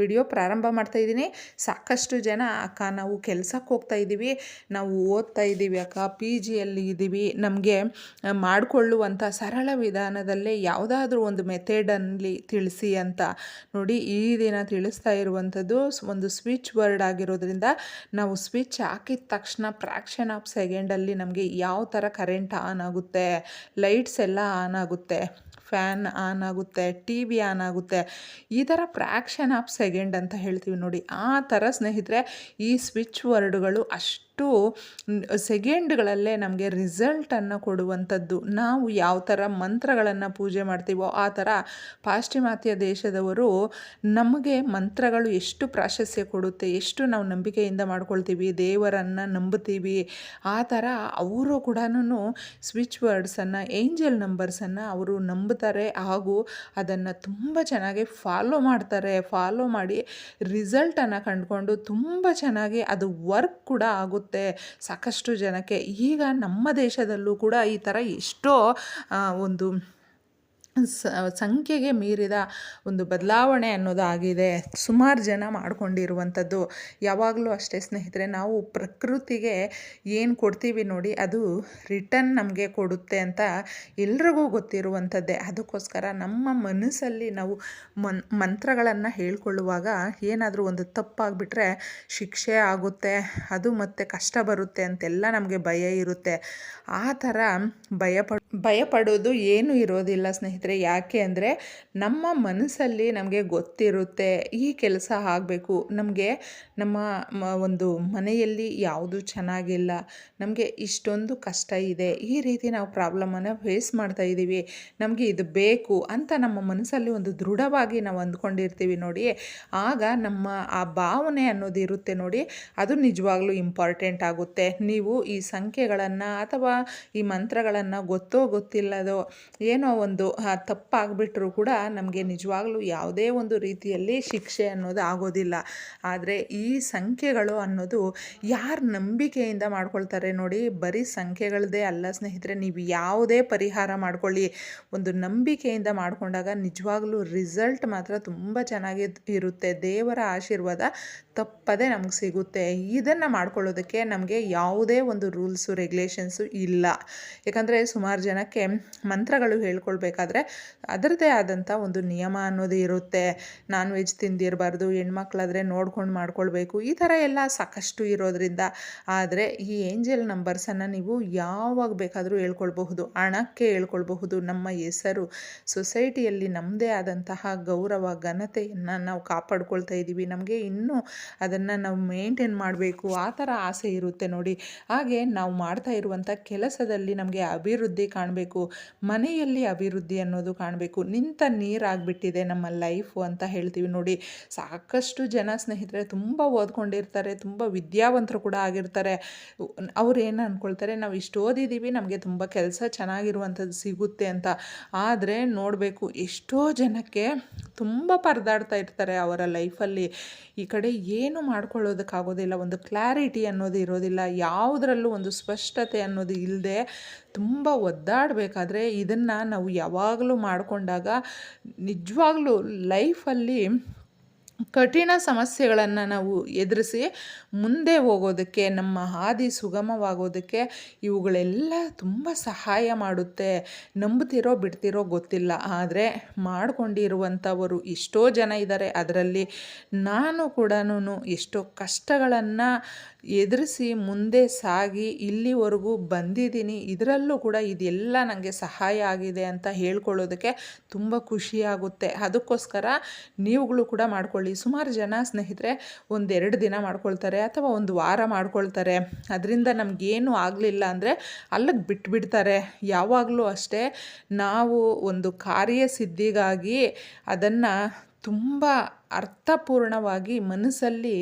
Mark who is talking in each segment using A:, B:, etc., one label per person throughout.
A: Video ಪ್ರಾರಂಭ ಮಾಡ್ತಾ ಇದ್ದೀನಿ. ಸಾಕಷ್ಟು ಜನ ಅಕ್ಕ ನಾವು ಕೆಲಸಕ್ಕೆ ಹೋಗ್ತಾ ಇದ್ದೀವಿ. ನಾವು ಓದ್ತಾ ಇದ್ದೀವಿ ಅಕ್ಕ ಪಿ ಜಿಯಲ್ಲಿ ಇದ್ದೀವಿ. ನಮಗೆ ಮಾಡಿಕೊಳ್ಳುವಂಥ ಸರಳ ವಿಧಾನದಲ್ಲೇ ಯಾವುದಾದ್ರೂ ಒಂದು ಮೆಥಡಲ್ಲಿ ತಿಳಿಸಿ ಅಂತ ನೋಡಿ ಈ ದಿನ ತಿಳಿಸ್ತಾ ಇರುವಂಥದ್ದು. ಒಂದು ಸ್ವಿಚ್ ವರ್ಡ್ ಆಗಿರೋದ್ರಿಂದ ನಾವು ಸ್ವಿಚ್ ಹಾಕಿದ ತಕ್ಷಣ ಫ್ರ್ಯಾಕ್ಷನ್ ಆಫ್ ಸೆಕೆಂಡಲ್ಲಿ ನಮಗೆ ಯಾವ ಥರ ಕರೆಂಟ್ ಆನ್ ಆಗುತ್ತೆ ಲೈಟ್ಸ್ ಎಲ್ಲ ಆನ್ ಆಗುತ್ತೆ. ಫ್ಯಾನ್ ಆನ್ ಆಗುತ್ತೆ, ಟಿ ವಿ ಆನ್ ಆಗುತ್ತೆ. ಈ ಥರ ಫ್ರ್ಯಾಕ್ಷನ್ ಆಫ್ ಸೆಕೆಂಡ್ ಅಂತ ಹೇಳ್ತೀವಿ ನೋಡಿ. ಆ ಥರ ಸ್ನೇಹಿತರೆ, ಈ ಸ್ವಿಚ್ ವರ್ಡ್ಗಳು ಅಷ್ಟು ಸೆಕೆಂಡ್ಗಳಲ್ಲೇ ನಮಗೆ ರಿಸಲ್ಟನ್ನು ಕೊಡುವಂಥದ್ದು. ನಾವು ಯಾವ ಥರ ಮಂತ್ರಗಳನ್ನು ಪೂಜೆ ಮಾಡ್ತೀವೋ ಆ ಥರ ಪಾಶ್ಚಿಮಾತ್ಯ ದೇಶದವರು ನಮಗೆ ಮಂತ್ರಗಳು ಎಷ್ಟು ಪ್ರಾಶಸ್ತ್ಯ ಕೊಡುತ್ತೆ, ಎಷ್ಟು ನಾವು ನಂಬಿಕೆಯಿಂದ ಮಾಡ್ಕೊಳ್ತೀವಿ, ದೇವರನ್ನು ನಂಬುತ್ತೀವಿ, ಆ ಥರ ಅವರು ಕೂಡ ಸ್ವಿಚ್ ವರ್ಡ್ಸನ್ನು, ಏಂಜಲ್ ನಂಬರ್ಸನ್ನು ಅವರು ನಂಬುತ್ತಾರೆ ಹಾಗೂ ಅದನ್ನು ತುಂಬ ಚೆನ್ನಾಗಿ ಫಾಲೋ ಮಾಡ್ತಾರೆ. ಫಾಲೋ ಮಾಡಿ ರಿಸಲ್ಟನ್ನು ಕಂಡುಕೊಂಡು ತುಂಬ ಚೆನ್ನಾಗಿ ಅದು ವರ್ಕ್ ಕೂಡ ಆಗುತ್ತೆ ಸಾಕಷ್ಟು ಜನಕ್ಕೆ ಈಗ ನಮ್ಮ ದೇಶದಲ್ಲೂ ಕೂಡ ಈ ಥರ ಎಷ್ಟೋ ಒಂದು ಸಂಖ್ಯೆಗೆ ಮೀರಿದ ಒಂದು ಬದಲಾವಣೆ ಅನ್ನೋದು ಆಗಿದೆ ಸುಮಾರು ಜನ ಮಾಡಿಕೊಂಡಿರುವಂಥದ್ದು ಯಾವಾಗಲೂ ಅಷ್ಟೇ ಸ್ನೇಹಿತರೆ, ನಾವು ಪ್ರಕೃತಿಗೆ ಏನು ಕೊಡ್ತೀವಿ ನೋಡಿ, ಅದು ರಿಟರ್ನ್ ನಮಗೆ ಕೊಡುತ್ತೆ ಅಂತ ಎಲ್ರಿಗೂ ಗೊತ್ತಿರುವಂಥದ್ದೇ. ಅದಕ್ಕೋಸ್ಕರ ನಮ್ಮ ಮನಸ್ಸಲ್ಲಿ ನಾವು ಮನ್, ಮಂತ್ರಗಳನ್ನು ಹೇಳ್ಕೊಳ್ಳುವಾಗ ಏನಾದರೂ ಒಂದು ತಪ್ಪಾಗಿಬಿಟ್ರೆ ಶಿಕ್ಷೆ ಆಗುತ್ತೆ, ಅದು ಮತ್ತೆ ಕಷ್ಟ ಬರುತ್ತೆ ಅಂತೆಲ್ಲ ನಮಗೆ ಭಯ ಇರುತ್ತೆ. ಆ ಥರ ಭಯಪಡ, ಭಯಪಡೋದು ಏನೂ ಇರೋದಿಲ್ಲ ಸ್ನೇಹಿತರೆ. ಯಾಕೆ ಅಂದರೆ ನಮ್ಮ ಮನಸ್ಸಲ್ಲಿ ನಮಗೆ ಗೊತ್ತಿರುತ್ತೆ ಈ ಕೆಲಸ ಆಗಬೇಕು. ನಮಗೆ ನಮ್ಮ ಒಂದು ಮನೆಯಲ್ಲಿ ಯಾವುದು ಚೆನ್ನಾಗಿಲ್ಲ. ನಮಗೆ ಇಷ್ಟೊಂದು ಕಷ್ಟ ಇದೆ. ಈ ರೀತಿ ನಾವು ಪ್ರಾಬ್ಲಮನ್ನು ಫೇಸ್ ಮಾಡ್ತಾ ಇದ್ದೀವಿ. ನಮಗೆ ಇದು ಬೇಕು ಅಂತ ನಮ್ಮ ಮನಸ್ಸಲ್ಲಿ ಒಂದು ದೃಢವಾಗಿ ನಾವು ಅಂದ್ಕೊಂಡಿರ್ತೀವಿ ನೋಡಿ ಆಗ ನಮ್ಮ ಆ ಭಾವನೆ ಅನ್ನೋದು ಇರುತ್ತೆ ನೋಡಿ, ಅದು ನಿಜವಾಗ್ಲೂ ಇಂಪಾರ್ಟೆಂಟ್ ಆಗುತ್ತೆ. ನೀವು ಈ ಸಂಖ್ಯೆಗಳನ್ನು ಅಥವಾ ಈ ಮಂತ್ರಗಳನ್ನು ಗೊತ್ತೋ ಗೊತ್ತಿಲ್ಲದೋ ಏನೋ ಒಂದು ತಪ್ಪಾಗ್ಬಿಟ್ರೂ ಕೂಡ ನಮಗೆ ನಿಜವಾಗ್ಲೂ ಯಾವುದೇ ಒಂದು ರೀತಿಯಲ್ಲಿ ಶಿಕ್ಷೆ ಅನ್ನೋದು ಆಗೋದಿಲ್ಲ. ಆದರೆ ಈ ಸಂಖ್ಯೆಗಳು ಅನ್ನೋದು ಯಾರು ನಂಬಿಕೆಯಿಂದ ಮಾಡ್ಕೊಳ್ತಾರೆ ನೋಡಿ, ಬರೀ ಸಂಖ್ಯೆಗಳದ್ದೇ ಅಲ್ಲ ಸ್ನೇಹಿತರೆ, ನೀವು ಯಾವುದೇ ಪರಿಹಾರ ಮಾಡ್ಕೊಳ್ಳಿ. ಒಂದು ನಂಬಿಕೆಯಿಂದ ಮಾಡಿಕೊಂಡಾಗ ನಿಜವಾಗ್ಲೂ ರಿಸಲ್ಟ್ ಮಾತ್ರ ತುಂಬ ಚೆನ್ನಾಗಿ ಇರುತ್ತೆ. ದೇವರ ಆಶೀರ್ವಾದ ತಪ್ಪದೇ ನಮಗೆ ಸಿಗುತ್ತೆ. ಇದನ್ನು ಮಾಡ್ಕೊಳ್ಳೋದಕ್ಕೆ ನಮಗೆ ಯಾವುದೇ ಒಂದು ರೂಲ್ಸು, ರೆಗ್ಯುಲೇಷನ್ಸು ಇಲ್ಲ. ಯಾಕಂದರೆ ಸುಮಾರು ಜನಕ್ಕೆ ಮಂತ್ರಗಳು ಹೇಳ್ಕೊಳ್ಬೇಕಾದ್ರೆ ಅದರದ್ದೇ ಆದಂಥ ಒಂದು ನಿಯಮ ಅನ್ನೋದು ಇರುತ್ತೆ. ನಾನ್ ವೆಜ್ ತಿಂದಿರಬಾರ್ದು, ಹೆಣ್ಮಕ್ಳಾದರೆ ನೋಡ್ಕೊಂಡು ಮಾಡ್ಕೊಳ್ಬೇಕು, ಈ ಥರ ಎಲ್ಲ ಸಾಕಷ್ಟು ಇರೋದ್ರಿಂದ. ಆದರೆ ಈ ಏಂಜಲ್ ನಂಬರ್ಸನ್ನು ನೀವು ಯಾವಾಗ ಬೇಕಾದರೂ ಹೇಳ್ಕೊಳ್ಬಹುದು, ಹಣಕ್ಕೆ ಹೇಳ್ಕೊಳ್ಬಹುದು ನಮ್ಮ ಹೆಸರು. ಸೊಸೈಟಿಯಲ್ಲಿ ನಮ್ಮದೇ ಆದಂತಹ ಗೌರವ, ಘನತೆಯನ್ನು ನಾವು ಕಾಪಾಡ್ಕೊಳ್ತಾ ಇದ್ದೀವಿ ನಮಗೆ ಇನ್ನೂ ಅದನ್ನು ನಾವು ಮೇಂಟೈನ್ ಮಾಡಬೇಕು, ಆ ಥರ ಆಸೆ ಇರುತ್ತೆ ನೋಡಿ. ಹಾಗೆ ನಾವು ಮಾಡ್ತಾ ಇರುವಂಥ ಕೆಲಸದಲ್ಲಿ ನಮಗೆ ಅಭಿವೃದ್ಧಿ ಕಾಣಬೇಕು, ಮನೆಯಲ್ಲಿ ಅಭಿವೃದ್ಧಿ ಅನ್ನೋದು ಕಾಣಬೇಕು. ನಿಂತ ನೀರಾಗ್ಬಿಟ್ಟಿದೆ ನಮ್ಮ ಲೈಫು ಅಂತ ಹೇಳ್ತೀವಿ ನೋಡಿ. ಸಾಕಷ್ಟು ಜನ ಸ್ನೇಹಿತರೆ ತುಂಬ ಓದ್ಕೊಂಡಿರ್ತಾರೆ, ತುಂಬ ವಿದ್ಯಾವಂತರು ಕೂಡ ಆಗಿರ್ತಾರೆ. ಅವ್ರು ಏನು ಅಂದ್ಕೊಳ್ತಾರೆ ನಾವು ಇಷ್ಟು ಓದಿದ್ದೀವಿ ನಮಗೆ ತುಂಬ ಕೆಲಸ ಚೆನ್ನಾಗಿರುವಂಥದ್ದು ಸಿಗುತ್ತೆ ಅಂತ. ಆದರೆ ನೋಡಬೇಕು, ಎಷ್ಟೋ ಜನಕ್ಕೆ ತುಂಬ ಪರದಾಡ್ತಾ ಇರ್ತಾರೆ ಅವರ ಲೈಫಲ್ಲಿ. ಈ ಕಡೆ ಏನು ಮಾಡ್ಕೊಳ್ಳೋದಕ್ಕಾಗೋದಿಲ್ಲ, ಒಂದು ಕ್ಲಾರಿಟಿ ಅನ್ನೋದು ಇರೋದಿಲ್ಲ. ಯಾವುದರಲ್ಲೂ ಒಂದು ಸ್ಪಷ್ಟತೆ ಅನ್ನೋದು ಇಲ್ಲದೆ ತುಂಬ ಒದ್ದಾಡಬೇಕಾದ್ರೆ ಇದನ್ನು ನಾವು ಯಾವಾಗಲೂ ಮಾಡಿಕೊಂಡಾಗ ನಿಜವಾಗ್ಲೂ ಲೈಫಲ್ಲಿ ಕಠಿಣ ಸಮಸ್ಯೆಗಳನ್ನು ನಾವು ಎದುರಿಸಿ ಮುಂದೆ ಹೋಗೋದಕ್ಕೆ, ನಮ್ಮ ಹಾದಿ ಸುಗಮವಾಗೋದಕ್ಕೆ ಇವುಗಳೆಲ್ಲ ತುಂಬ ಸಹಾಯ ಮಾಡುತ್ತೆ. ನಂಬುತ್ತಿರೋ ಬಿಡ್ತಿರೋ ಗೊತ್ತಿಲ್ಲ. ಆದರೆ ಮಾಡಿಕೊಂಡಿರುವಂಥವರು ಎಷ್ಟೋ ಜನ ಇದ್ದಾರೆ. ಅದರಲ್ಲಿ ನಾನು ಕೂಡ ಎಷ್ಟೋ ಕಷ್ಟಗಳನ್ನು ಎದುರಿಸಿ ಮುಂದೆ ಸಾಗಿ ಇಲ್ಲಿವರೆಗೂ ಬಂದಿದ್ದೀನಿ. ಇದರಲ್ಲೂ ಕೂಡ ಇದೆಲ್ಲ ನನಗೆ ಸಹಾಯ ಆಗಿದೆ ಅಂತ ಹೇಳ್ಕೊಳ್ಳೋದಕ್ಕೆ ತುಂಬ ಖುಷಿಯಾಗುತ್ತೆ ಅದಕ್ಕೋಸ್ಕರ ನೀವುಗಳು ಕೂಡ ಮಾಡ್ಕೊಳ್ಳಿ. ಸುಮಾರು ಜನ ಸ್ನೇಹಿತರೆ ಒಂದೆರಡು ದಿನ ಮಾಡ್ಕೊಳ್ತಾರೆ ಅಥವಾ ಒಂದು ವಾರ ಮಾಡ್ಕೊಳ್ತಾರೆ. ಅದರಿಂದ ನಮಗೇನು ಆಗಲಿಲ್ಲ ಅಂದರೆ ಅಲ್ಲಿಗೆ ಬಿಟ್ಬಿಡ್ತಾರೆ. ಯಾವಾಗಲೂ ಅಷ್ಟೇ ನಾವು ಒಂದು ಕಾರ್ಯಸಿದ್ಧಿಗಾಗಿ ಅದನ್ನು ತುಂಬ ಅರ್ಥಪೂರ್ಣವಾಗಿ ಮನಸ್ಸಲ್ಲಿ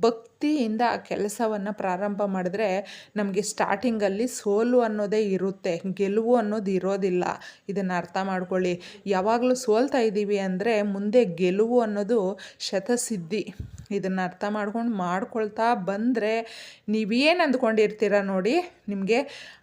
A: ಭಕ್ತಿಯಿಂದ ಆ ಕೆಲಸವನ್ನು ಪ್ರಾರಂಭ ಮಾಡಿದ್ರೆ ನಮಗೆ ಸ್ಟಾರ್ಟಿಂಗಲ್ಲಿ ಸೋಲು ಅನ್ನೋದೇ ಇರುತ್ತೆ. ಗೆಲುವು ಅನ್ನೋದು ಇರೋದಿಲ್ಲ. ಇದನ್ನು ಅರ್ಥ ಮಾಡ್ಕೊಳ್ಳಿ. ಯಾವಾಗಲೂ ಸೋಲ್ತಾ ಇದ್ದೀವಿ ಅಂದರೆ ಮುಂದೆ ಗೆಲುವು ಅನ್ನೋದು ಶತಸಿದ್ಧಿ. ಇದನ್ನು ಅರ್ಥ ಮಾಡ್ಕೊಂಡು ಮಾಡ್ಕೊಳ್ತಾ ಬಂದರೆ ನೀವೇನು ಅಂದ್ಕೊಂಡಿರ್ತೀರ ನೋಡಿ, ನಿಮಗೆ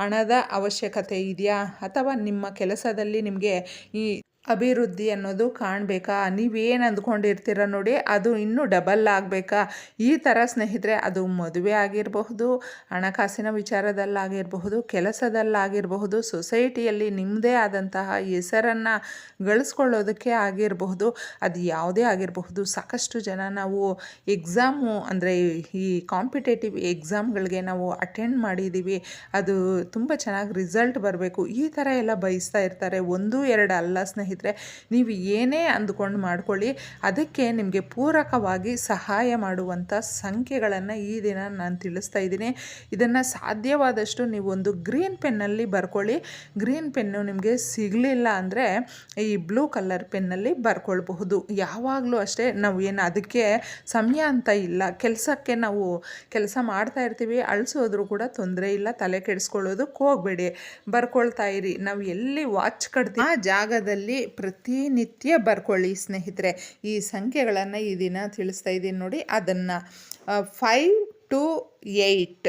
A: ಹಣದ ಅವಶ್ಯಕತೆ ಇದೆಯಾ? ಅಥವಾ ನಿಮ್ಮ ಕೆಲಸದಲ್ಲಿ ನಿಮಗೆ ಈ ಅಭಿವೃದ್ಧಿ ಅನ್ನೋದು ಕಾಣಬೇಕಾ? ನೀವೇನು ಅಂದ್ಕೊಂಡಿರ್ತೀರ ನೋಡಿ, ಅದು ಇನ್ನೂ ಡಬಲ್ ಆಗಬೇಕಾ? ಈ ಥರ ಸ್ನೇಹಿತರೆ, ಅದು ಮದುವೆ ಆಗಿರಬಹುದು, ಹಣಕಾಸಿನ ವಿಚಾರದಲ್ಲಾಗಿರಬಹುದು, ಕೆಲಸದಲ್ಲಾಗಿರಬಹುದು, ಸೊಸೈಟಿಯಲ್ಲಿ ನಿಮ್ಮದೇ ಆದಂತಹ ಹೆಸರನ್ನು ಗಳಿಸ್ಕೊಳ್ಳೋದಕ್ಕೆ ಆಗಿರಬಹುದು, ಅದು ಯಾವುದೇ ಆಗಿರಬಹುದು. ಸಾಕಷ್ಟು ಜನ ನಾವು ಎಕ್ಸಾಮು ಅಂದರೆ ಈ ಕಾಂಪಿಟೇಟಿವ್ ಎಕ್ಸಾಮ್ಗಳಿಗೆ ನಾವು ಅಟೆಂಡ್ ಮಾಡಿದ್ದೀವಿ ಅದು ತುಂಬ ಚೆನ್ನಾಗಿ ರಿಸಲ್ಟ್ ಬರಬೇಕು. ಈ ಥರ ಎಲ್ಲ ಬಯಸ್ತಾ ಇರ್ತಾರೆ. ಒಂದು, ಎರಡು ಅಲ್ಲ ನೀವು ಏನೇ ಅಂದ್ಕೊಂಡು ಮಾಡ್ಕೊಳ್ಳಿ. ಅದಕ್ಕೆ ನಿಮಗೆ ಪೂರಕವಾಗಿ ಸಹಾಯ ಮಾಡುವಂಥ ಸಂಖ್ಯೆಗಳನ್ನು ಈ ದಿನ ನಾನು ತಿಳಿಸ್ತಾ ಇದ್ದೀನಿ. ಇದನ್ನು ಸಾಧ್ಯವಾದಷ್ಟು ನೀವು ಒಂದು ಗ್ರೀನ್ ಪೆನ್ನಲ್ಲಿ ಬರ್ಕೊಳ್ಳಿ. ಗ್ರೀನ್ ಪೆನ್ನು ನಿಮಗೆ ಸಿಗಲಿಲ್ಲ ಅಂದರೆ ಈ ಬ್ಲೂ ಕಲರ್ ಪೆನ್ನಲ್ಲಿ ಬರ್ಕೊಳ್ಬಹುದು. ಯಾವಾಗಲೂ ಅಷ್ಟೇ ನಾವು ಏನು ಅದಕ್ಕೆ ಸಮಯ ಅಂತ ಇಲ್ಲ. ಕೆಲಸಕ್ಕೆ ನಾವು ಕೆಲಸ ಮಾಡ್ತಾ ಇರ್ತೀವಿ, ಅಳಿಸೋದ್ರೂ ಕೂಡ ತೊಂದರೆ ಇಲ್ಲ. ತಲೆ ಕೆಡಿಸ್ಕೊಳ್ಳೋದಕ್ಕೆ ಹೋಗಬೇಡಿ. ಬರ್ಕೊಳ್ತಾ ಇರಿ. ನಾವು ಎಲ್ಲಿ ವಾಚ್ ಕಟ್ತೀವಿ ಆ ಜಾಗದಲ್ಲಿ ಪ್ರತಿನಿತ್ಯ ಬರ್ಕೊಳ್ಳಿ ಸ್ನೇಹಿತರೆ. ಈ ಸಂಖ್ಯೆಗಳನ್ನು ಈ ದಿನ ತಿಳಿಸ್ತಾ ಇದ್ದೀನಿ ನೋಡಿ. ಅದನ್ನು ಫೈವ್ ಟು ಏಯ್ಟ್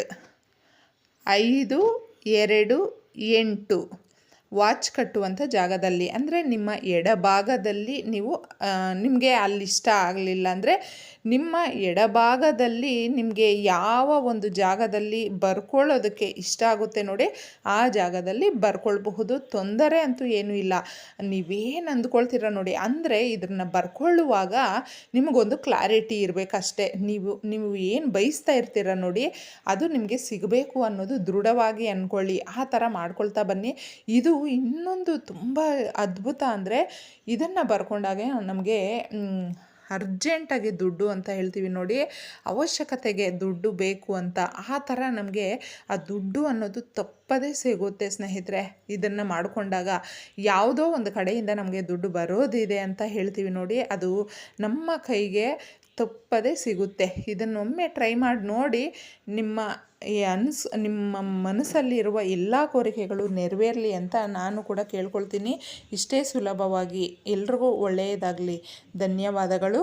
A: ಐದು, ಎರಡು, ಎಂಟು. ವಾಚ್ ಕಟ್ಟುವಂಥ ಜಾಗದಲ್ಲಿ, ಅಂದರೆ ನಿಮ್ಮ ಎಡಭಾಗದಲ್ಲಿ ನೀವು ನಿಮಗೆ ಅಲ್ಲಿ ಇಷ್ಟ ಆಗಲಿಲ್ಲ ಅಂದರೆ ನಿಮ್ಮ ಎಡಭಾಗದಲ್ಲಿ ನಿಮಗೆ ಯಾವ ಒಂದು ಜಾಗದಲ್ಲಿ ಬರ್ಕೊಳ್ಳೋದಕ್ಕೆ ಇಷ್ಟ ಆಗುತ್ತೆ ನೋಡಿ, ಆ ಜಾಗದಲ್ಲಿ ಬರ್ಕೊಳ್ಬಹುದು. ತೊಂದರೆ ಅಂತೂ ಏನೂ ಇಲ್ಲ. ನೀವೇನು ಅಂದ್ಕೊಳ್ತೀರ ನೋಡಿ, ಅಂದರೆ ಇದನ್ನು ಬರ್ಕೊಳ್ಳುವಾಗ ನಿಮಗೊಂದು ಕ್ಲಾರಿಟಿ ಇರಬೇಕಷ್ಟೇ. ನೀವು ನೀವು ಏನು ಬಯಸ್ತಾ ಇರ್ತೀರ ನೋಡಿ, ಅದು ನಿಮಗೆ ಸಿಗಬೇಕು ಅನ್ನೋದು ದೃಢವಾಗಿ ಅಂದ್ಕೊಳ್ಳಿ ಆ ಥರ ಮಾಡ್ಕೊಳ್ತಾ ಬನ್ನಿ. ಇದು ಇನ್ನೊಂದು ತುಂಬ ಅದ್ಭುತ ಅಂದರೆ ಇದನ್ನು ಬರ್ಕೊಂಡಾಗೆ ನಮಗೆ ಅರ್ಜೆಂಟಾಗಿ ದುಡ್ಡು ಅಂತ ಹೇಳ್ತೀವಿ ನೋಡಿ, ಅವಶ್ಯಕತೆಗೆ ದುಡ್ಡು ಬೇಕು ಅಂತ ಆ ಥರ ನಮಗೆ ಆ ದುಡ್ಡು ಅನ್ನೋದು ತಪ್ಪದೇ ಸಿಗುತ್ತೆ ಸ್ನೇಹಿತರೆ. ಇದನ್ನು ಮಾಡಿಕೊಂಡಾಗ ಯಾವುದೋ ಒಂದು ಕಡೆಯಿಂದ ನಮಗೆ ದುಡ್ಡು ಬರೋದಿದೆ ಅಂತ ಹೇಳ್ತೀವಿ ನೋಡಿ, ಅದು ನಮ್ಮ ಕೈಗೆ ತಪ್ಪದೇ ಸಿಗುತ್ತೆ. ಇದನ್ನೊಮ್ಮೆ ಟ್ರೈ ಮಾಡಿ ನೋಡಿ ನಿಮ್ಮ ಈ ಅನ್ಸ್, ನಿಮ್ಮ ಮನಸ್ಸಲ್ಲಿರುವ ಎಲ್ಲ ಕೋರಿಕೆಗಳು ನೆರವೇರಲಿ ಅಂತ ನಾನು ಕೂಡ ಕೇಳ್ಕೊಳ್ತೀನಿ. ಇಷ್ಟೇ ಸುಲಭವಾಗಿ ಎಲ್ರಿಗೂ ಒಳ್ಳೆಯದಾಗಲಿ. ಧನ್ಯವಾದಗಳು.